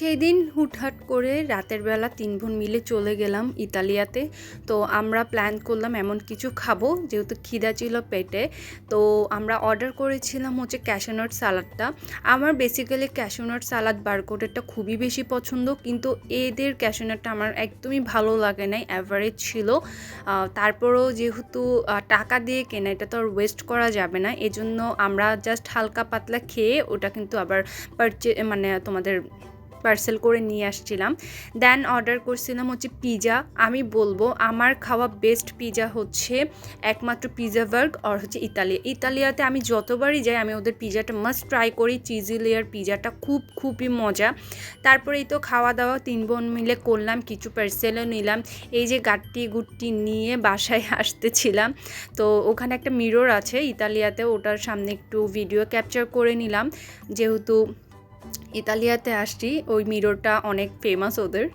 সেই দিন হুটহাট করে রাতের বেলা তিন বোন মিলে চলে গেলাম ইতালিয়াতে। তো আমরা প্ল্যান করলাম এমন কিছু খাব, যেহেতু খিদা ছিল পেটে। তো আমরা অর্ডার করেছিলাম হচ্ছে ক্যাশোনাট সালাডটা আমার বেসিক্যালি ক্যাশোনাট সালাদ বারকোটেরটা খুবই বেশি পছন্দ, কিন্তু এদের ক্যাশোনাটটা আমার একদমই ভালো লাগে নাই অ্যাভারেজ ছিল। তারপরেও যেহেতু টাকা দিয়ে কেনা, এটা তো আর ওয়েস্ট করা যাবে না। এজন্য আমরা জাস্ট হালকা পাতলা খেয়ে ওটা কিন্তু আবার পারচে মানে তোমাদের পার্সেল করে নিয়ে আসছিলাম। দেন অর্ডার করছিলাম হচ্ছে পিজা আমি বলব, আমার খাওয়া বেস্ট পিজা হচ্ছে একমাত্র পিজা বার্গ আর হচ্ছে ইতালিয়া। ইতালিয়াতে আমি যতবারই যাই, আমি ওদের পিজাটা মাস্ট ট্রাই করি। চিজি লেয়ার পিজাটা খুব, খুবই মজা। তারপরেই তো খাওয়া দাওয়া, তিন বোন মিলে করলাম, কিছু পার্সেলও নিলাম। এই যে গাট্টি গুট্টি নিয়ে বাসায় আসতেছিলাম। তো ওখানে একটা মিরর আছে ইতালিয়াতে, ওটার সামনে একটু ভিডিও ক্যাপচার করে নিলাম। যেহেতু ইতালিয়াতে আসছি ওই মিররটা অনেক ফেমাস ওদের।